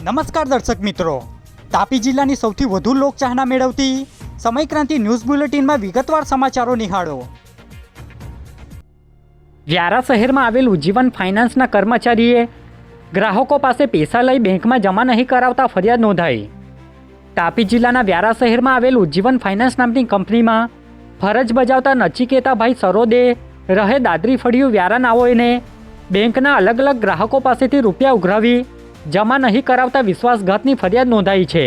નમસ્કાર દર્શક મિત્રો. તાપી જિલ્લાની સૌથી વધુ લોકચાહના મેળવતી સમયક્રાંતિ ન્યૂઝ બુલેટિનમાં વિગતવાર સમાચારો નિહાળો. વ્યારા શહેરમાં આવેલ ઉજ્જીવન ફાઇનાન્સના કર્મચારીએ ગ્રાહકો પાસે પૈસા લઈ બેંકમાં જમા નહીં કરાવતા ફરિયાદ નોંધાઈ. તાપી જિલ્લાના વ્યારા શહેરમાં આવેલ ઉજ્જીવન ફાઇનાન્સ નામની કંપનીમાં ફરજ બજાવતા નચિકેતાભાઈ સરોદે રહે દાદરી ફળિયું વ્યારા નાઓને બેંકના અલગ અલગ ગ્રાહકો પાસેથી રૂપિયા ઉઘરાવી જમા નહીં કરાવતા વિશ્વાસઘાતની ફરિયાદ નોંધાઈ છે,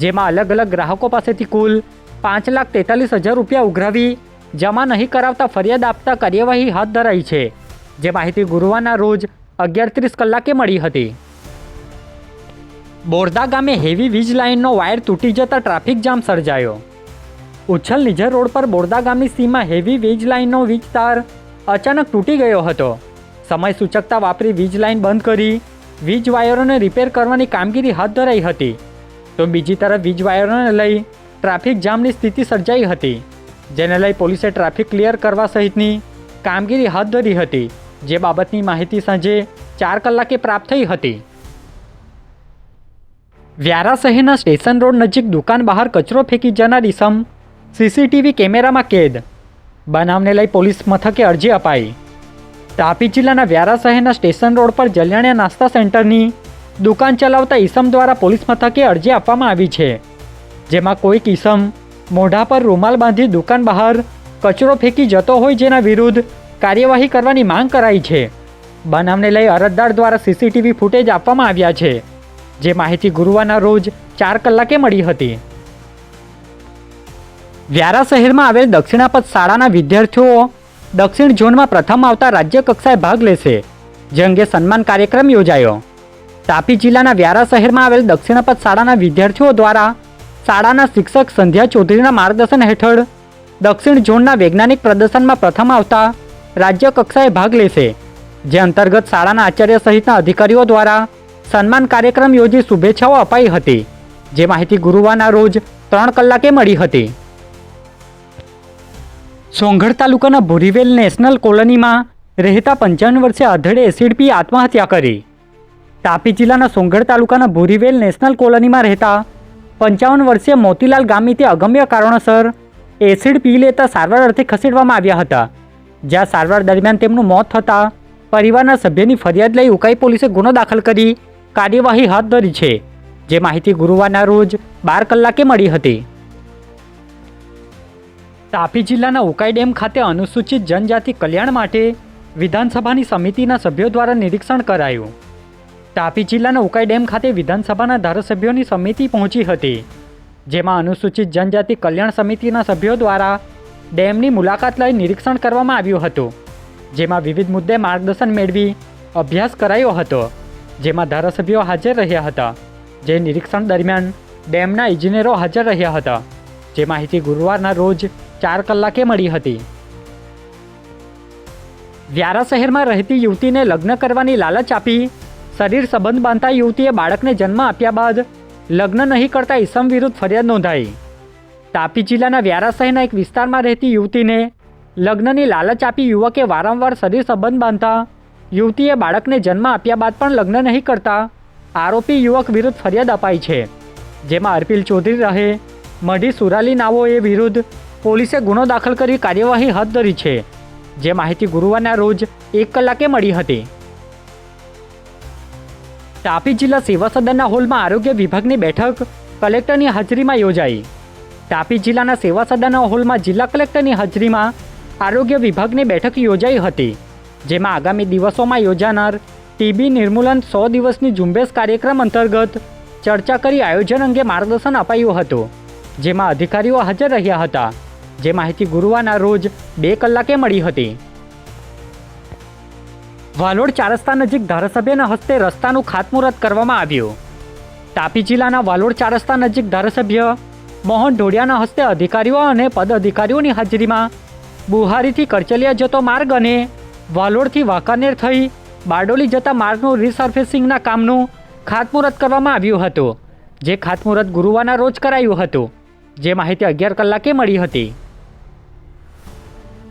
જેમાં અલગ અલગ ગ્રાહકો પાસેથી કુલ પાંચ લાખ તેતાલીસ હજાર રૂપિયા ઉઘરાવી જમા નહીં કરાવતા ફરિયાદ આપતા કાર્યવાહી હાથ ધરાઈ છે, જે માહિતી ગુરુવારના રોજ અગિયાર ત્રીસ કલાકે મળી હતી. બોરદા ગામે હેવી વીજ લાઇનનો વાયર તૂટી જતાં ટ્રાફિક જામ સર્જાયો. ઉચ્છલ નિઝર રોડ પર બોરદા ગામની સીમા હેવી વીજ લાઇનનો વીજ તાર અચાનક તૂટી ગયો હતો. સમય સૂચકતા વાપરી વીજ લાઇન બંધ કરી વીજ વાયરોને રિપેર કરવાની કામગીરી હાથ ધરાઈ હતી. તો બીજી તરફ વીજ વાયરોને લઈ ટ્રાફિક જામની સ્થિતિ સર્જાઈ હતી, જેને લઈ પોલીસે ટ્રાફિક ક્લિયર કરવા સહિતની કામગીરી હાથ ધરી હતી, જે બાબતની માહિતી સાંજે ચાર કલાકે પ્રાપ્ત થઈ હતી. વ્યારા શહેરના સ્ટેશન રોડ નજીક દુકાન બહાર કચરો ફેંકી જનાર ઇસમ સીસીટીવી કેમેરામાં કેદ. બનાવને લઈ પોલીસ મથકે અરજી અપાઈ. તાપી જિલ્લાના વ્યારા શહેરના સ્ટેશન રોડ પર જલિયાણા નાસ્તા સેન્ટરની દુકાન ચલાવતા ઈસમ દ્વારા પોલીસ મથકે અરજી આપવામાં આવી છે. જેમાં કોઈક ઈસમ મોઢા પર રૂમાલ બાંધી દુકાન બહાર કચરો ફેંકી જતો હોય જેના વિરુદ્ધ કાર્યવાહી કરવાની માંગ કરાઈ છે. બનાવને લઈ અરજદાર દ્વારા સીસીટીવી ફૂટેજ આપવામાં આવ્યા છે. જે માહિતી ગુરુવારના રોજ ચાર કલાકે મળી હતી. વ્યારા શહેરમાં આવેલ દક્ષિણાપથ શાળાના વિદ્યાર્થીઓ દક્ષિણ ઝોનમાં પ્રથમ આવતા રાજ્ય કક્ષાએ ભાગ લેશે, જે અંગે સન્માન કાર્યક્રમ યોજાયો. તાપી જિલ્લાના વ્યારા શહેરમાં આવેલ દક્ષિણાપથ શાળાના વિદ્યાર્થીઓ દ્વારા શાળાના શિક્ષક સંધ્યા ચૌધરીના માર્ગદર્શન હેઠળ દક્ષિણ ઝોનના વૈજ્ઞાનિક પ્રદર્શનમાં પ્રથમ આવતા રાજ્ય કક્ષાએ ભાગ લેશે, જે અંતર્ગત શાળાના આચાર્ય સહિતના અધિકારીઓ દ્વારા સન્માન કાર્યક્રમ યોજી શુભેચ્છાઓ અપાઈ હતી, જે માહિતી ગુરુવારના રોજ ત્રણ કલાકે મળી હતી. સોંગઢ તાલુકાના ભુરીવેલ નેશનલ કોલોનીમાં રહેતા પંચાવન વર્ષે અધડે એસિડ પી આત્મહત્યા કરી. તાપી જિલ્લાના સોંગઢ તાલુકાના ભુરીવેલ નેશનલ કોલોનીમાં રહેતા પંચાવન વર્ષીય મોતીલાલ ગામિતે અગમ્ય કારણોસર એસિડ પી લેતા સારવાર અર્થે ખસેડવામાં આવ્યા હતા. જ્યાં સારવાર દરમિયાન તેમનું મોત થતાં પરિવારના સભ્યની ફરિયાદ લઈ ઉકાઈ પોલીસે ગુનો દાખલ કરી કાર્યવાહી હાથ ધરી છે. જે માહિતી ગુરુવારના રોજ બાર કલાકે મળી હતી. તાપી જિલ્લાના ઉકાઈ ડેમ ખાતે અનુસૂચિત જનજાતિ કલ્યાણ માટે વિધાનસભાની સમિતિના સભ્યો દ્વારા નિરીક્ષણ કરાયું. તાપી જિલ્લાના ઉકાઈ ડેમ ખાતે વિધાનસભાના ધારાસભ્યોની સમિતિ પહોંચી હતી, જેમાં અનુસૂચિત જનજાતિ કલ્યાણ સમિતિના સભ્યો દ્વારા ડેમની મુલાકાત લઈ નિરીક્ષણ કરવામાં આવ્યું હતું, જેમાં વિવિધ મુદ્દે માર્ગદર્શન મેળવી અભ્યાસ કરાયો હતો, જેમાં ધારાસભ્યો હાજર રહ્યા હતા, જે નિરીક્ષણ દરમિયાન ડેમના ઇજનેરો હાજર રહ્યા હતા, જે માહિતી ગુરુવારના રોજ ચાર કલાકે મળી હતી. વ્યારા શહેરમાં રહેતી યુવતીને લગ્ન કરવાની લાલચ આપી શરીર સંબંધ બાંધતા યુવતીએ બાળકને જન્મ આપ્યા બાદ લગ્ન નહીં કરતા ઈસમ વિરુદ્ધ ફરિયાદ નોંધાઈ. તાપી જિલ્લાના વ્યારા શહેરના એક વિસ્તારમાં રહેતી યુવતીને લગ્નની લાલચ આપી યુવકે વારંવાર શરીર સંબંધ બાંધતા યુવતીએ બાળકને જન્મ આપ્યા બાદ પણ લગ્ન નહીં કરતા આરોપી યુવક વિરુદ્ધ ફરિયાદ અપાઈ છે. જેમાં અર્પિલ ચૌધરી રહે, મઢી સુરાલી નાઓએ વિરુદ્ધ પોલીસે ગુનો દાખલ કરી કાર્યવાહી હાથ ધરી છે. જે માહિતી ગુરુવારના રોજ એક કલાકે મળી હતી. તાપી જિલ્લા સેવા સદનના હોલમાં આરોગ્ય વિભાગની બેઠક કલેક્ટરની હાજરીમાં યોજાઈ. તાપી જિલ્લાના સેવા સદનના હોલમાં જિલ્લા કલેક્ટરની હાજરીમાં આરોગ્ય વિભાગની બેઠક યોજાઈ હતી, જેમાં આગામી દિવસોમાં યોજાનાર ટીબી નિર્મૂલન સો દિવસની ઝુંબેશ કાર્યક્રમ અંતર્ગત ચર્ચા કરી આયોજન અંગે માર્ગદર્શન અપાયું હતું, જેમાં અધિકારીઓ હાજર રહ્યા હતા. જે માહિતી ગુરુવારના રોજ બે કલાકે મળી હતી. વાલોડ ચારસ્તા નજીક ધારાસભ્યના હસ્તે રસ્તાનું ખાતમુહૂર્ત કરવામાં આવ્યું. તાપી જિલ્લાના વાલોડ ચારસ્તા નજીક ધારાસભ્ય મોહન ઢોડિયાના હસ્તે અધિકારીઓ અને પદ અધિકારીઓની હાજરીમાં બુહારીથી કરચલિયા જતો માર્ગ અને વાલોડથી વાંકાનેર થઈ બારડોલી જતા માર્ગનું રિસર્ફેસિંગના કામનું ખાતમુહૂર્ત કરવામાં આવ્યું હતું, જે ખાતમુહૂર્ત ગુરુવારના રોજ કરાયું હતું, જે માહિતી અગિયાર કલાકે મળી હતી.